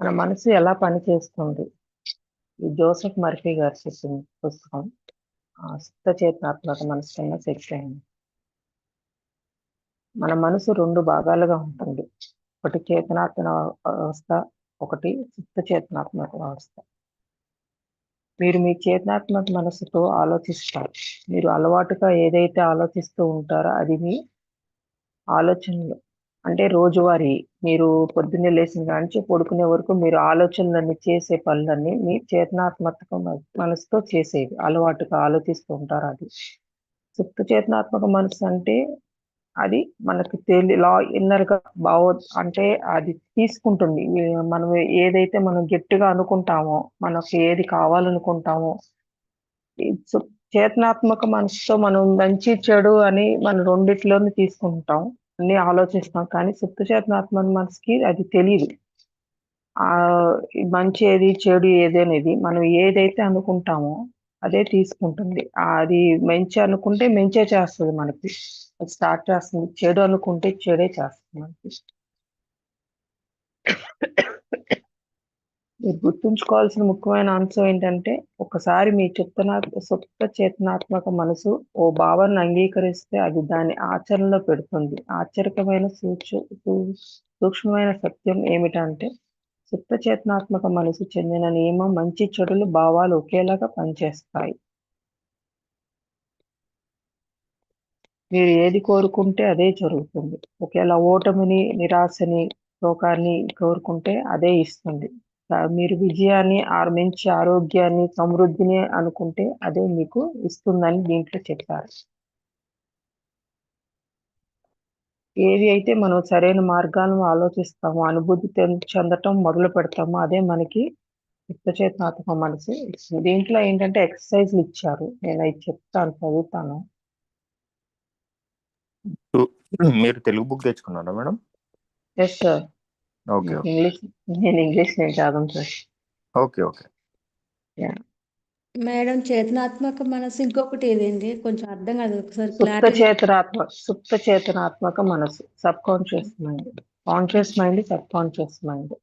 మన మనసు ఎలా పనిచేస్తుంది ఈ జోసెఫ్ మర్ఫీ గారు చెప్పిన పుస్తకం ఆ, చేతనాత్మక మనసు కింద శక్తి అయింది. మన మనసు రెండు భాగాలుగా ఉంటుంది. ఒకటి చేతనాత్మక వ్యవస్థ ఒకటి సుప్త చేతనాత్మక వ్యవస్థ. మీరు మీ చేతనాత్మక మనసుతో ఆలోచిస్తారు. మీరు అలవాటుగా ఏదైతే ఆలోచిస్తూ ఉంటారో అది మీ ఆలోచనలు. అంటే రోజువారీ మీరు పొద్దున్నే లేచిన కాంచి పడుకునే వరకు మీరు ఆలోచనలన్నీ చేసే పనులన్నీ మీ చేతనాత్మక మనసుతో చేసేవి అలవాటుగా ఆలోచిస్తూ ఉంటారు అది. సుప్త చేతనాత్మక మనసు అంటే అది మనకు తెలి లా ఇన్నర్గా భావ అంటే అది తీసుకుంటుంది. మనం ఏదైతే మనం గట్టిగా అనుకుంటామో మనకు ఏది కావాలనుకుంటామో చేతనాత్మక మనసుతో మనం మంచి చెడు అని మనం రెండిట్లోనే తీసుకుంటాం. అన్ని ఆలోచిస్తాం. కానీ సుప్త చేతనాత్మక మనసుకి అది తెలియదు ఆ మంచి ఏది చెడు ఏది అనేది మనం ఏదైతే అనుకుంటామో అదే తీసుకుంటుంది. అది మంచి అనుకుంటే మంచే చేస్తుంది మనకి. అది స్టార్ట్ చేస్తుంది. చెడు అనుకుంటే చెడే చేస్తుంది మనకి. మీరు గుర్తుంచుకోవాల్సిన ముఖ్యమైన అంశం ఏంటంటే ఒకసారి మీ చిత్తనా సుప్త చేతనాత్మక మనసు ఓ భావాన్ని అంగీకరిస్తే అది దాని ఆచరణలో పెడుతుంది. ఆశ్చర్యకమైన సూచ సూ- సూక్ష్మమైన సత్యం ఏమిటంటే సుప్త చేతనాత్మక మనసు చెందిన నియమం మంచి చెడులు భావాలు ఒకేలాగా పనిచేస్తాయి. మీరు ఏది కోరుకుంటే అదే జరుగుతుంది. ఒకవేళ ఓటమిని నిరాశని శోకాన్ని కోరుకుంటే అదే ఇస్తుంది. మీరు విజయాన్ని మంచి ఆరోగ్యాన్ని సమృద్ధిని అనుకుంటే అదే మీకు ఇస్తుందని దీంట్లో చెప్పారు. ఏది అయితే మనం సరైన మార్గాలను ఆలోచిస్తామో అనుభూతి చెంద- చెందటం మొదలు పెడతామో అదే మనకి చిత్తచేతనాత్మక మనసు ఇస్తుంది. దీంట్లో ఏంటంటే ఎక్సర్సైజ్లు ఇచ్చారు. నేను అవి చెప్తాను చదువుతాను. మీరు Telugu book తెచ్చుకున్నారా madam? Yes sir okay English నేను ఇంగ్లీష్ నేను చదవను సార్ ఓకే ఓకే మేడం చేతనాత్మక మనసు ఇంకొకటి ఏదండి? కొంచెం అర్థం కాదు ఒకసారి సుప్త క్లారిటీ చేతనాత్మక సుప్త చేతనాత్మక మనసు subconscious mind. Conscious mind subconscious mind.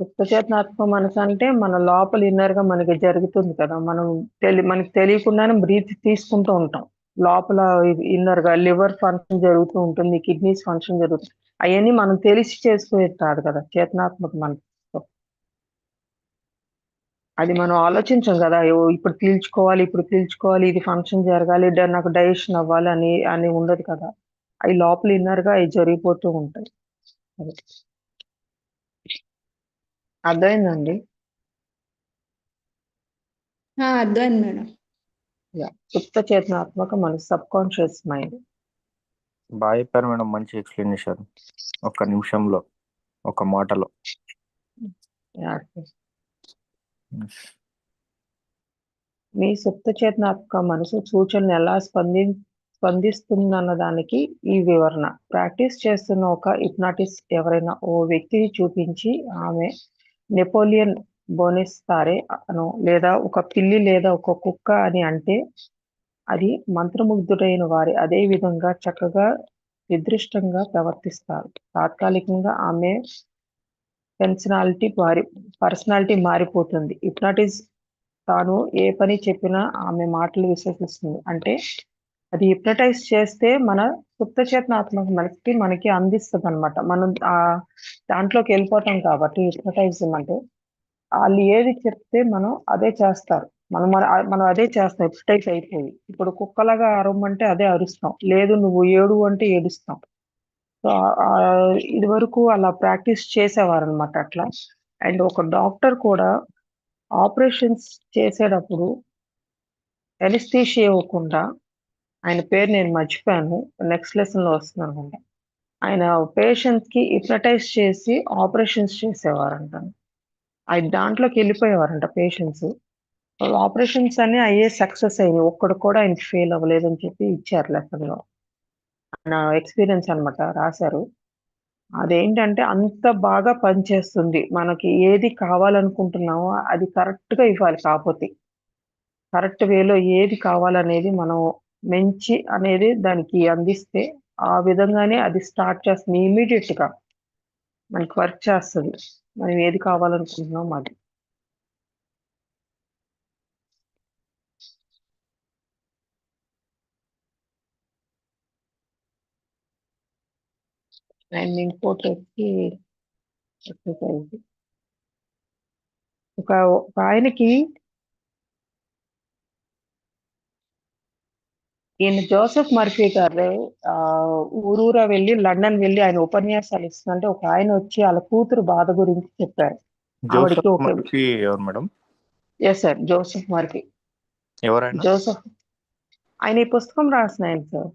సుప్త చేతనాత్మక మనసు అంటే మన లోపల ఇన్నర్గా మనకి జరుగుతుంది కదా మనం తెలి మనకి తెలియకుండానే బ్రీత్ తీసుకుంటూ ఉంటాం. లోపల ఇన్నర్గా లివర్ ఫంక్షన్ జరుగుతూ ఉంటుంది కిడ్నీస్ ఫంక్షన్ జరుగుతుంది. అవన్నీ మనం తెలిసి చేసుకునేది కాదు కదా చేతనాత్మక మనసుతో అది మనం ఆలోచించాం కదా ఇప్పుడు పీల్చుకోవాలి ఇప్పుడు పీల్చుకోవాలి ఇది ఫంక్షన్ జరగాలి నాకు డైజెషన్ అవ్వాలి అని అని ఉండదు కదా. అవి లోపల ఇన్నర్గా అవి జరిగిపోతూ ఉంటాయి. అర్థమైందండి అర్థమైంది మేడం. సుప్త చేతనాత్మక మన సబ్ కాన్షియస్ మైండ్. బాగా చెప్పారు మేడం మంచి ఎక్స్ప్లెయిన్ చేశారు ఒక్క నిమిషంలో ఒక మాటలో. మీ సుప్త చేతనాత్మక మనసు సూచనలు ఎలా స్పంది స్పందిస్తుందన్న దానికి ఈ వివరణ. ప్రాక్టీస్ చేస్తున్న ఒక హిప్నాటిస్ట్ ఎవరైనా ఓ వ్యక్తిని చూపించి ఆమె నెపోలియన్ బోనిస్తారే? అను లేదా ఒక పిల్లి లేదా ఒక కుక్క అని అంటే అది మంత్రముగ్ధుడైన వారి. అదే విధంగా చక్కగా నిర్దిష్టంగా ప్రవర్తిస్తారు. తాత్కాలికంగా ఆమె పెన్సనాలిటీ మారి పర్సనాలిటీ మారిపోతుంది. హిప్నాటిస్ తాను ఏ పని చెప్పినా ఆమె మాటలు విశ్వసిస్తుంది. అంటే అది హిప్నటైజ్ చేస్తే మన సుప్తచేతనాత్మక మనకి మనకి అందిస్తుంది అనమాట మనం ఆ దాంట్లోకి వెళ్ళిపోతాం కాబట్టి హిప్నటైజం అంటే వాళ్ళు ఏది చెప్తే మనం అదే చేస్తారు. మనం మన- మనం అదే చేస్తాం హిప్నటైజ్ అయిపోయి. ఇప్పుడు కుక్కలాగా అరవమంటే అదే అరుస్తాం. లేదు నువ్వు ఏడు అంటే ఏడుస్తాం. సో ఇది వరకు అలా ప్రాక్టీస్ చేసేవారు అనమాట అట్లా. అండ్ ఒక డాక్టర్ కూడా ఆపరేషన్స్ చేసేటప్పుడు ఎనిస్థీషి ఇవ్వకుండా ఆయన పేరు నేను మర్చిపోయాను నెక్స్ట్ లెసన్లో వస్తుంది అనుకుంటా ఆయన పేషెంట్కి హిప్నటైజ్ చేసి ఆపరేషన్స్ చేసేవారంట. ఆయన దాంట్లోకి వెళ్ళిపోయేవారంట పేషెంట్స్ ఆపరేషన్స్ అన్ని అయ్యే సక్సెస్ అయినాయి. ఒక్కడు కూడా ఆయన ఫెయిల్ అవ్వలేదని చెప్పి ఇచ్చారు లెక్కలో నా ఎక్స్పీరియన్స్ అన్నమాట రాశారు. అదేంటంటే అంత బాగా పనిచేస్తుంది. మనకి ఏది కావాలనుకుంటున్నామో అది కరెక్ట్గా ఇవ్వాలి కాకపోతే. కరెక్ట్ వేలో ఏది కావాలనేది మనం మంచి అనేది దానికి అందిస్తే ఆ విధంగానే అది స్టార్ట్ చేస్తుంది ఇమీడియట్గా మనకి వర్క్ చేస్తుంది మనం ఏది కావాలనుకుంటున్నామో అది. అండ్ ఇంకోటొచ్చి ఎక్సర్‌సైజ్. ఒక ఒక ఆయనకి ఈయన జోసెఫ్ మర్ఫీ గారు ఊరూరా వెళ్ళి లండన్ వెళ్ళి ఆయన ఉపన్యాసాలు ఇస్తుంటే ఒక ఆయన వచ్చి ఆళ్ళ కూతురు బాధ గురించి చెప్పారు. Yes sir. Joseph Murphy. Joseph ఆయన ఈ పుస్తకం రాసిన ఆయన sir.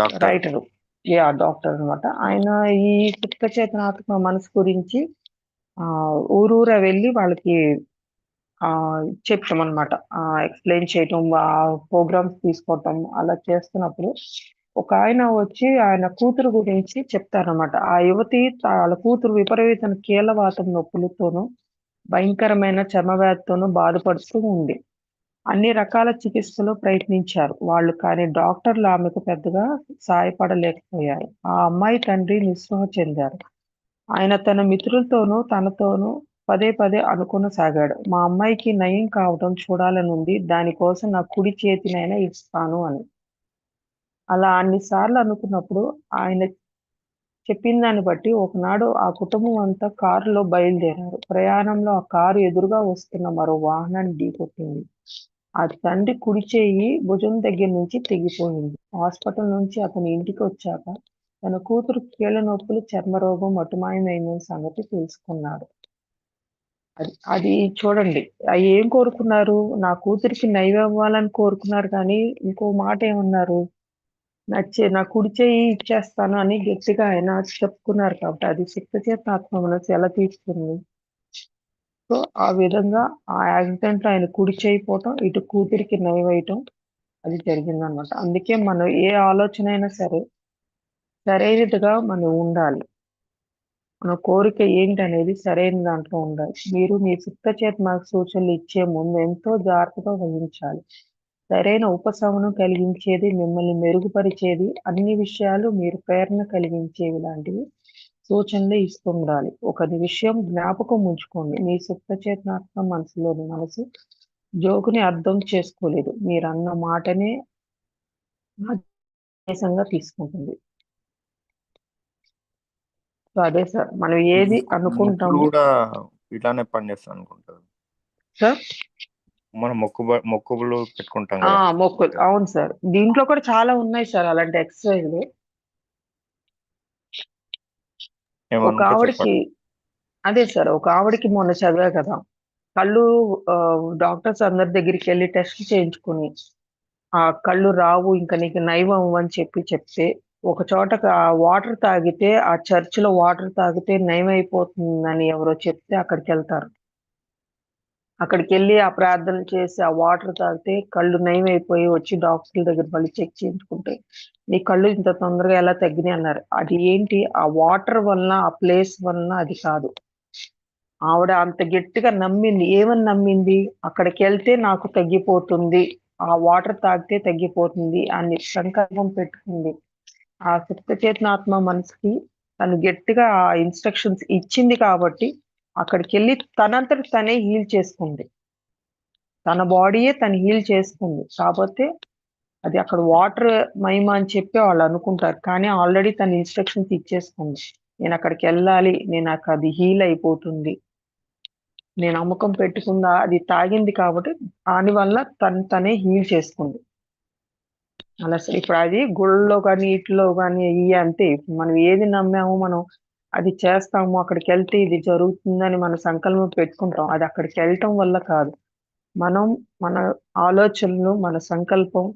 Doctor. Writer. Yeah! Doctor అన్నమాట. ఆయన ఈ సుప్తచేతనాత్మ మనసు గురించి ఊరూరా వెళ్ళి వాళ్ళకి చెప్పడం అనమాట అన్నమాట. ఎక్స్‌ప్లెయిన్ చేయటం, ప్రోగ్రామ్స్ తీసుకోవటం అలా చేస్తున్నప్పుడు ఒక ఆయన వచ్చి ఆయన కూతురు గురించి చెప్తారన్నమాట. ఆ యువతి వాళ్ళ కూతురు విపరీతమైన కీళ్ళవాతం నొప్పులతోనూ, భయంకరమైన చర్మవ్యాధితోనూ బాధపడుతూ ఉంది. అన్ని రకాల చికిత్సలు ప్రయత్నించారు. వాళ్ళు కానీ డాక్టర్లు ఆమెకు పెద్దగా సాయపడలేకపోయారు. ఆ అమ్మాయి తండ్రి నిస్పృహ చెందారు. ఆయన తన మిత్రులతోనూ, తనతోనూ పదే పదే అనుకొనసాగాడు. మా అమ్మాయికి నయం కావటం చూడాలనుంది. దాని కోసం నా కుడి చేతినైనా ఇస్తాను అని. అలా అన్ని సార్లు అనుకున్నప్పుడు ఆయన చెప్పిన దాన్ని బట్టి ఒకనాడు ఆ కుటుంబం అంతా కారులో బయలుదేరారు. ప్రయాణంలో ఆ కారు ఎదురుగా వస్తున్న మరో వాహనాన్ని ఢీకొట్టింది. ఆ తండ్రి కుడి చేయి భుజం దగ్గర నుంచి తెగిపోయింది. హాస్పిటల్ నుంచి అతని ఇంటికి వచ్చాక తన కూతురు కీళ్ళ నొప్పులు, చర్మరోగం మటుమాయమైందన్న సంగతి తెలుసుకున్నాడు. అది అది చూడండి. అవి ఏం కోరుకున్నారు? నా కూతురికి నయమవ్వాలని కోరుకున్నారు కానీ, ఇంకో మాట ఏమన్నారు? నచ్చే నా కుడి చెయ్యి ఇచ్చేస్తాను అని గట్టిగా ఆయన చెప్పుకున్నారు కాబట్టి అది సుప్తచేతనాత్మ మనసు ఎలా తీసుకుంది? సో, ఆ విధంగా ఆ యాక్సిడెంట్ ఆయన కుడి చెయ్యి పోవటం, ఇటు కూతురికి నయవేయటం అది జరిగిందనమాట అందుకే మనం ఏ ఆలోచన అయినా సరే సరైనదిగా మనం ఉండాలి. మన కోరిక ఏంటనేది సరైన దాంట్లో ఉండాలి. మీరు మీ సుప్తచేతన సూచనలు ఇచ్చే ముందు ఎంతో జాగ్రత్తగా వహించాలి. సరైన ఉపశమనం కలిగించేది, మిమ్మల్ని మెరుగుపరిచేది, అన్ని విషయాలు మీరు ప్రేరణ కలిగించేవి లాంటివి సూచనలు ఇస్తుండాలి. ఒక విషయం జ్ఞాపకం ఉంచుకోండి. మీ సుప్తచేతనాత్మ మనసులోని మనసు జోకుని అర్థం చేసుకోలేదు. మీరన్న మాటనే ఆదేశంగా తీసుకుంటుంది. అదే సార్. మనం ఏది ముక్కులు అనుకుంటామో కూడా ఇట్లానే పనిచేస్తదనుకుంటా. సార్? మనం మొక్కుబ మొక్కుబడులు పెట్టుకుంటాం ఆ! కదా! మొక్కులు. అవును సార్. దీంట్లో కూడా చాలా ఉన్నాయి సార్ అలాంటి ఎక్సర్‌సైజ్‌లు. ఒక ఆవిడకి చెప్పండి. అదే సార్. ఒక ఆవిడకి మొన్న చదివా కదా! కళ్ళు డాక్టర్స్ అందరి దగ్గరికెళ్ళి టెస్ట్‌లు చేయించుకొని, ఆ కళ్ళు రావు ఇంక నీకు నయమవ్వు అని చెప్పి చెప్తే, ఒక చోట ఆ వాటర్ తాగితే ఆ చర్చ్‌లో వాటర్ తాగితే నయమైపోతుందని ఎవరో చెప్తే అక్కడికి వెళ్తారు అక్కడికి వెళ్ళి ఆ ప్రార్థనలు చేసి, ఆ వాటర్ తాగితే కళ్ళు నయమైపోయి వచ్చి డాక్టర్ల దగ్గర మళ్ళీ చెక్ చేయించుకుంటే, నీ కళ్ళు ఇంత తొందరగా ఎలా తగ్గినాయి అన్నారు. అది ఏంటి ఆ వాటర్ వలన, ఆ ప్లేస్ వలన అది కాదు. ఆవిడ అంత గట్టిగా నమ్మింది. ఏమని నమ్మింది? అక్కడికి వెళ్తే నాకు తగ్గిపోతుంది. ఆ వాటర్ తాగితే తగ్గిపోతుంది అని సంకల్పం పెట్టుకుంది. ఆ సుప్తచేతనాత్మ మనసుకి తను గట్టిగా ఆ ఇన్‌స్ట్రక్షన్స్ ఇచ్చింది కాబట్టి, అక్కడికి వెళ్ళి తనంతట తనే హీల్ చేసుకుంది. తన బాడీయే తను హీల్ చేసుకుంది. కాకపోతే అది అక్కడ వాటర్ మహిమ అని చెప్పి వాళ్ళు అనుకుంటారు కానీ ఆల్రెడీ తను ఇన్‌స్ట్రక్షన్స్ ఇచ్చేసుకుంది. వెళ్ళాలి నేను అది హీల్ అయిపోతుంది. నేను నమ్మకం పెట్టుకుందా అది తాగింది కాబట్టి, దాని వల్ల తను తనే హీల్ చేసుకుంది. అలా ఇప్పుడు అది గుళ్ళలో కానీ ఇట్లో కానీ ఇవి అంతే. మనం ఏది నమ్మామో మనం అది చేస్తాము. అక్కడికి వెళ్తే ఇది జరుగుతుందని మన సంకల్పం పెట్టుకుంటాం. అది అక్కడికి వెళ్ళటం వల్ల కాదు. మనం మన ఆలోచనలు, మన సంకల్పం,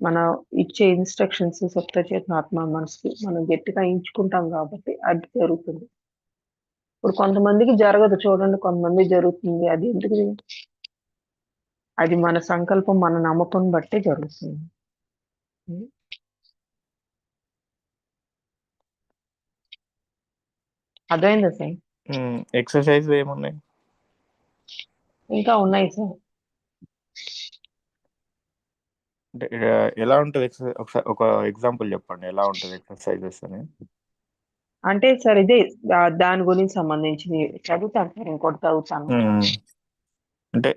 మన ఇచ్చే ఇన్‌స్ట్రక్షన్స్ సుప్తచేతనాత్మ మనసుకి మనం గట్టిగా ఎంచుకుంటాం కాబట్టి అది జరుగుతుంది. ఇప్పుడు కొంతమందికి జరగదు చూడండి. కొంతమంది జరుగుతుంది. అది ఎందుకు? అది మన సంకల్పం, మన నమ్మకం బట్టే జరుగుతుంది. అర్థమైందా సార్? హ్మ్. ఎక్సర్‌సైజ్‌లు ఏమున్నాయి? ఇంకా ఉన్నాయి సార్. అంటే ఆహ్, ఎలా ఉంటది ఎక్సర్‌సైజ్ ఒకసారి ఒక ఎగ్జాంపుల్ చెప్పండి. ఎలా ఉంటది ఎక్సర్‌సైజెస్ అని? అంటే సార్ ఇదే దా- దాని గురించి సంబంధించి చదువుతాను సార్ ఇంకోటి చదువుతాను మ్మ్. అంటే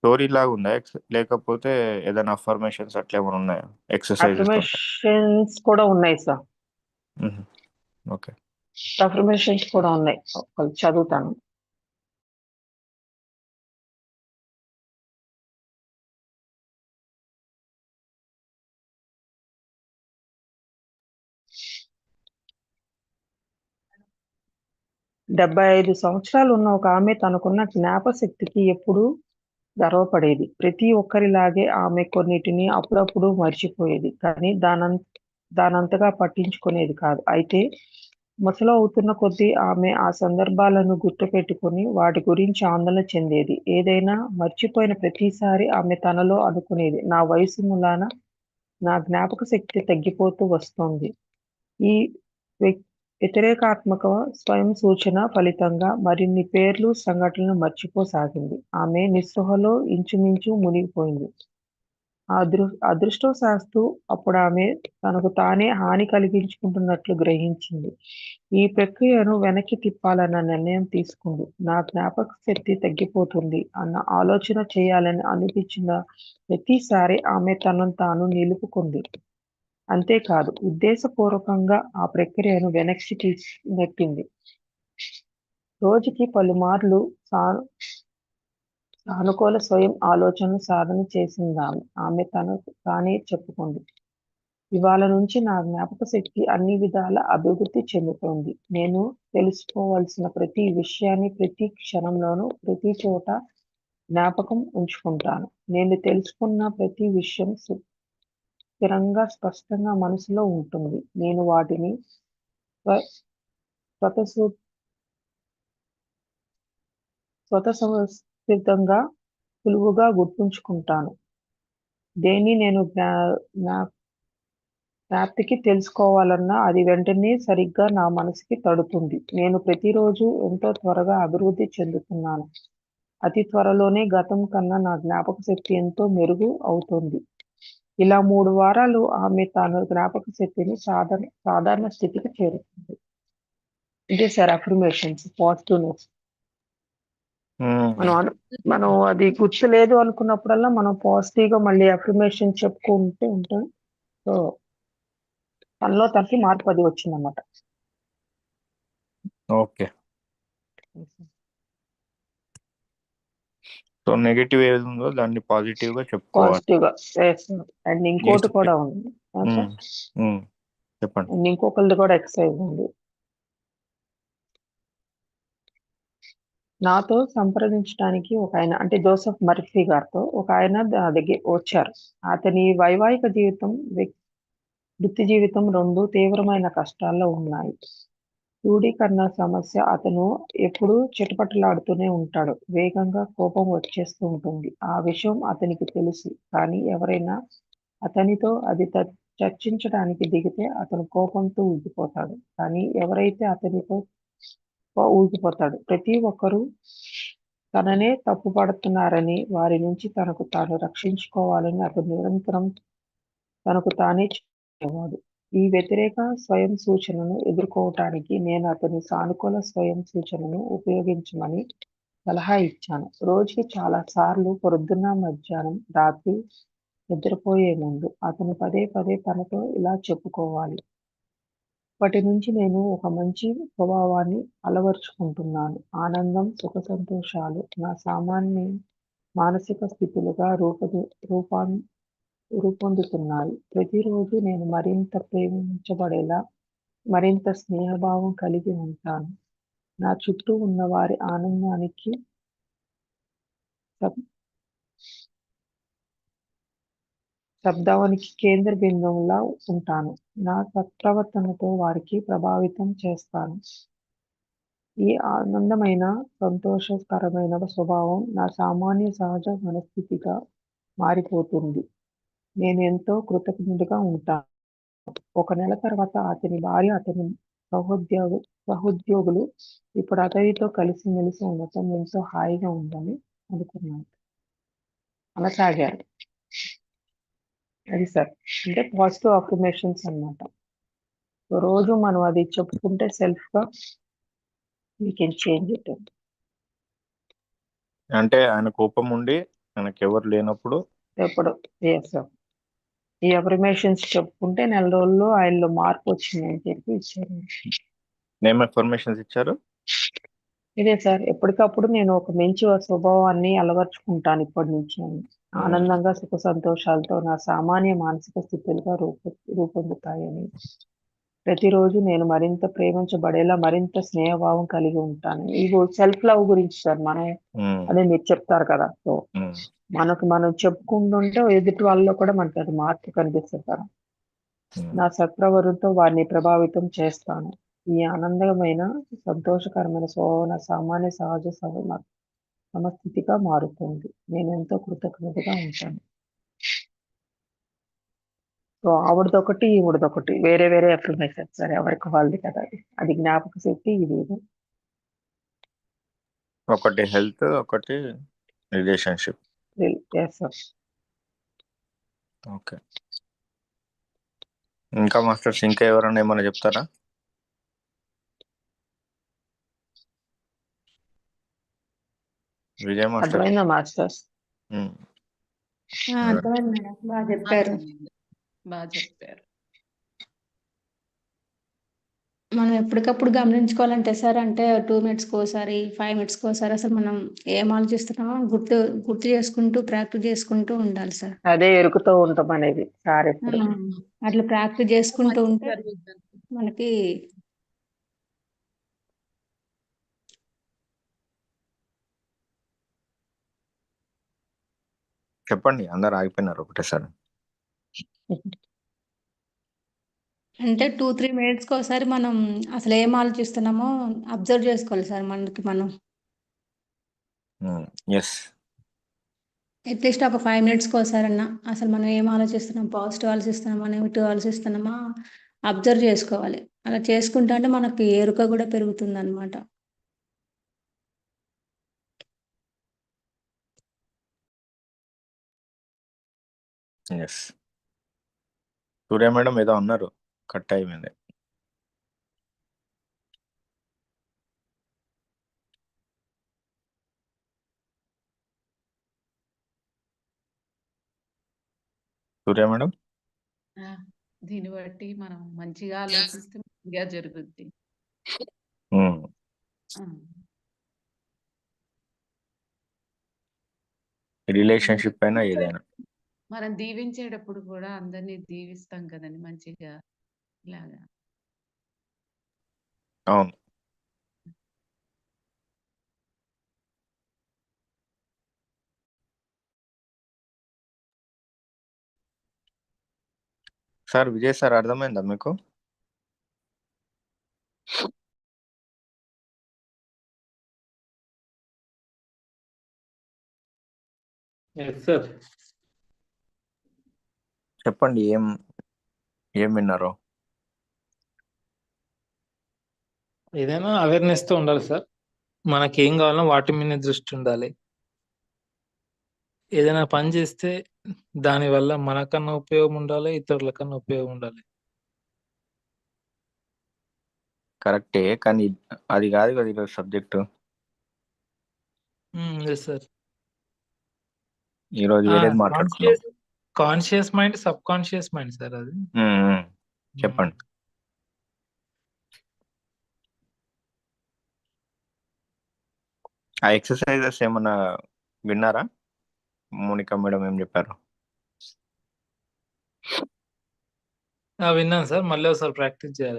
స్టోరీ లాగా ఉందా? ఎక్స్- లేకపోతే ఏదైనా అఫర్మేషన్స్ అట్లా ఏమైనా ఉన్నాయా? ఎక్సర్సైజెస్ అఫర్మేషన్స్ కూడా ఉన్నాయి సార్. ఓకే. అఫర్మేషన్స్ కూడా ఉన్నాయి. ఒకటి చదువుతాను. డెబ్బై ఐదు సంవత్సరాలు ఉన్న ఒక ఆమె తనకున్న జ్ఞాపశక్తికి ఎప్పుడూ గర్వపడేది. ప్రతి ఒక్కరిలాగే ఆమె కొన్నిటిని అప్పుడప్పుడు మర్చిపోయేది. కానీ దానం దానంతగా పట్టించుకునేది కాదు. అయితే ముసలు అవుతున్న కొద్దీ ఆమె ఆ సందర్భాలను గుర్తుపెట్టుకుని వాటి గురించి ఆందోళన చెందేది. ఏదైనా మర్చిపోయిన ప్రతిసారి ఆమె తనలో అనుకునేది నా వయసు మూలాన నా జ్ఞాపక శక్తి తగ్గిపోతూ వస్తుంది. ఈ వ్యతిరేకాత్మక స్వయం సూచన ఫలితంగా మరిన్ని పేర్లు సంఘటనలు మర్చిపోసాగింది. ఆమె నిస్పృహలో ఇంచుమించు మునిగిపోయింది. అదృ అదృష్టవశాస్తు అప్పుడు ఆమె తనకు తానే హాని కలిగించుకుంటున్నట్లు గ్రహించింది. ఈ ప్రక్రియను వెనక్కి తిప్పాలన్న నిర్ణయం తీసుకుంది. నా జ్ఞాపక శక్తి తగ్గిపోతుంది అన్న ఆలోచన చేయాలని అనిపించిన ప్రతిసారి ఆమె తనను తాను నిలుపుకుంది. అంతేకాదు ఉద్దేశపూర్వకంగా ఆ ప్రక్రియను వెనక్కి తీసి నెట్టింది. రోజుకి పలుమార్లు సానుకూల స్వయం ఆలోచన సాధన చేసిందామె. ఆమె తను తానే చెప్పుకుంది. ఇవాళ నుంచి నా జ్ఞాపక శక్తి అన్ని విధాల అభివృద్ధి చెందుతోంది. నేను తెలుసుకోవాల్సిన ప్రతి విషయాన్ని ప్రతి క్షణంలోనూ ప్రతి చోట జ్ఞాపకం ఉంచుకుంటాను. నేను తెలుసుకున్న ప్రతి విషయం స్థిరంగా స్పష్టంగా మనసులో ఉంటుంది. నేను వాటిని స్వ- స్వత స్వతసిద్ధంగా సులువుగా గుర్తుంచుకుంటాను. దేన్ని నేను జ్ఞా జ్ఞా- తెలుసుకోవాలన్నా అది వెంటనే సరిగ్గా నా మనసుకి తడుతుంది. నేను ప్రతిరోజు ఎంతో త్వరగా అభివృద్ధి చెందుతున్నాను. అతి త్వరలోనే గతం కన్నా నా జ్ఞాపక శక్తి ఎంతో మెరుగు అవుతుంది. ఇలా మూడు వారాలు ఆమె తన జ్ఞాపక శక్తిని సాధారణ సాధారణ స్థితికి చేరుతుంది ఇదే సార్ అఫర్మేషన్స్ పాజిటివ్నెస్ మనం మనం అది గుర్తులేదు అనుకున్నప్పుడల్లా మనం పాజిటివ్గా మళ్ళీ అఫర్మేషన్ చెప్పుకుంటూ ఉంటాం. సో తనలో తనకి మార్పు అది వచ్చిందన్నమాట. ఓకే. సో నెగటివ్ ఏది ఉందో దాన్ని పాజిటివ్గా చెప్పుకోవాలి. పాజిటివ్గా అండ్ ఇంకోటి Yes. కూడా ఉంది. మ్మ్. మ్మ్. చెప్పండి. అండ్ ఇంకొకరిది కూడా ఎక్సర్సైజ్ ఉంది. నాతో సంప్రదించడానికి ఒక ఆయన అంటే జోసెఫ్ మర్ఫీ గారితో ఒక ఆయన ద- దగ్గర వచ్చారు. అతని వైవాహిక జీవితం వ్యక్- వృత్తి జీవితం రెండు తీవ్రమైన కష్టాల్లో ఉన్నాయి. క్రోడీకరణ సమస్య అతను ఎప్పుడూ చిటపటలాడుతూనే ఉంటాడు. వేగంగా కోపం వచ్చేస్తూ ఉంటుంది. ఆ విషయం అతనికి తెలుసు. కానీ ఎవరైనా అతనితో అది త- చర్చించడానికి దిగితే అతను కోపంతో ఊగిపోతాడు. కానీ ఎవరైతే అతనితో ఊగిపోతాడు ప్రతి ఒక్కరూ తననే తప్పుపడుతున్నారని వారి నుంచి తనకు తాను రక్షించుకోవాలని అతను నిరంతరం తనకు తానే చెప్పేవాడు. ఈ వ్యతిరేక స్వయం సూచనను ఎదుర్కోవటానికి నేను అతని సానుకూల స్వయం సూచనను ఉపయోగించమని సలహా ఇచ్చాను. రోజుకి చాలా సార్లు పొద్దున్న మధ్యాహ్నం రాత్రి నిద్రపోయే ముందు అతను పదే పదే తనతో ఇలా చెప్పుకోవాలి. ఇప్పటి నుంచి నేను ఒక మంచి స్వభావాన్ని అలవర్చుకుంటున్నాను. ఆనందం సుఖ సంతోషాలు నా సామాన్య మానసిక స్థితులుగా రూపొంది రూపాన్ రూపొందుతున్నాయి. ప్రతిరోజు నేను మరింత ప్రేమించబడేలా మరింత స్నేహభావం కలిగి ఉంటాను. నా చుట్టూ ఉన్న వారి ఆనందానికి శబ్దానికి కేంద్ర బిందువులా ఉంటాను. నా సత్ప్రవర్తనతో వారికి ప్రభావితం చేస్తాను. ఈ ఆనందమైన సంతోషకరమైన స్వభావం నా సామాన్య సహజ మనస్థితిగా మారిపోతుంది. నేను ఎంతో కృతజ్ఞుడిగా ఉంటాను. ఒక నెల తర్వాత అతని భార్య అతని సహోద్యోగు సహోద్యోగులు ఇప్పుడు అతనితో కలిసి మెలిసి ఉండటం ఎంతో హాయిగా ఉందని అనుకున్నాను. అనసాగారు. అది సార్. అంటే పాజిటివ్ అఫర్మేషన్స్ అన్నమాట. రోజు మనం అది చెప్పుకుంటే సెల్ఫ్‌గా వీ కెన్ చేంజ్ ఇట్. అంటే ఆయన కోపం ఉండి ఆయనకెవరు లేనప్పుడు ఎప్పుడు? యెస్. ఈ అఫర్మేషన్స్ చెప్పుకుంటే నెల రోజుల్లో ఆయనలో మార్పొచ్చిందని చెప్పి ఇచ్చారు. అఫర్మేషన్స్ ఇచ్చారు? ఇదే సార్ ఎప్పటికప్పుడు నేను ఒక మంచి స్వభావాన్ని అలవరుచుకుంటాను ఇప్పటి నుంచి. ఆనందంగా, సుఖ సంతోషాలతో నా సామాన్య మానసిక స్థితులుగా రూపు రూపొందుతాయని. ప్రతిరోజు నేను మరింత ప్రేమించబడేలా మరింత స్నేహభావం కలిగి ఉంటాను. ఇగో సెల్ఫ్ లవ్ గురించి సార్ మనం. అదే మీరు చెప్తారు కదా! సో. మనకు మనం చెప్పుకుంటుంటే ఎదుటి వాళ్ళలో కూడా మనకి అది మార్పు కనిపిస్తది సార్. నా సత్ప్రవర్తనతో వారిని ప్రభావితం చేస్తాను. ఈ ఆనందమైన, సంతోషకరమైన స్వభావం నా సామాన్య సహజ సమ సమస్థితిగా మారుతుంది. నేనెంతో కృతజ్ఞతగా ఉంటాను. సో, ఆవిడదొకటి, ఈవిడదొకటి. వేరే వేరే అఫర్మేషన్స్ సార్. ఎవరికి వాళ్ళది కదా అది. అది జ్ఞాపక శక్తి ఇది ఇది. ఒకటి హెల్త్, ఒకటి రిలేషన్‌షిప్. ఓకే. ఇంకా మాస్టర్స్ ఇంకా ఎవరైనా ఏమన్నా చెప్తారా? విజయ్ మాస్టర్. అర్థమైందా మాస్టర్స్? అర్థమైంది మేడం. బా చెప్పారు. అర్థమైంది. బా చెప్పారు. మనం ఎప్పటికప్పుడు గమనించుకోవాలంటే సార్ అంటే 2 మినిట్స్‌కోసారి, 5 మినిట్స్‌కోసారి అసలు మనం ఏం ఆలోచిస్తున్నామో గుర్తు గుర్తు చేసుకుంటూ, ప్రాక్టీస్ చేసుకుంటూ ఉండాలి సార్. అదే ఎరుకుతూ ఉంటాం అనేది సార్! ఎప్పుడు. అట్లా ప్రాక్టీస్ చేసుకుంటూ ఉంటే. మనకి చెప్పండి. అందరూ ఆగిపోయినారు ఒకటేసారి. అంటే 2, 3 మినిట్స్‌కోసారి మనం అసలు ఏం ఆలోచిస్తున్నామో అబ్జర్వ్ చేసుకోవాలి సార్ మనకి మనం. హ్మ్. యెస్. అట్‌లీస్ట్ ఒక 5 మినిట్స్‌కోసారన్నా అసలు మనం ఏం ఆలోచిస్తున్నాం? పాజిటివ్ ఆలోచిస్తున్నామా? నెగెటివ్ ఆలోచిస్తున్నామా? అబ్జర్వ్ చేసుకోవాలి. అలా చేసుకుంటా అంటే మనకి ఎరుక కూడా పెరుగుతుందనమాట. యెస్. సూర్య మేడం ఏదో అన్నారు. కట్ అయిపోయింది. సూర్య మేడం? దీన్ని బట్టి మనం మంచిగా ఆలోచిస్తే మంచిగా జరుగుద్ది. రిలేషన్‌షిప్ అయినా ఏదైనా. మనం దీవించేటప్పుడు కూడా అందరిని దీవిస్తాం కదండీ మంచిగా. ఇలాగా. అవును. సార్ విజయ్ సార్ అర్థమైందా మీకు? Yes sir. చెప్పండి ఏం ఏం విన్నారో? ఏదైనా అవేర్‌నెస్‌తో ఉండాలి సార్. మనకేం కావాలో వాటి మీదనే దృష్టి ఉండాలి. ఏదైనా పని చేస్తే దానివల్ల మనకన్నా ఉపయోగం ఉండాలి. ఇతరులకన్నా ఉపయోగం ఉండాలి. కరెక్టే. కానీ అది కాదు కదా ఈరోజు సబ్జెక్టు. సార్. ఈరోజు! వేరేది. Conscious conscious mind, subconscious mind sir అది. చెప్పండి. ఆ ఎక్సర్‌సైజెస్ ఏమన్నా విన్నారా? మోనికా మేడం ఏం చెప్పారు? విన్నాను సార్. మళ్ళీ ఒకసారి ప్రాక్టీస్ చేయాలి.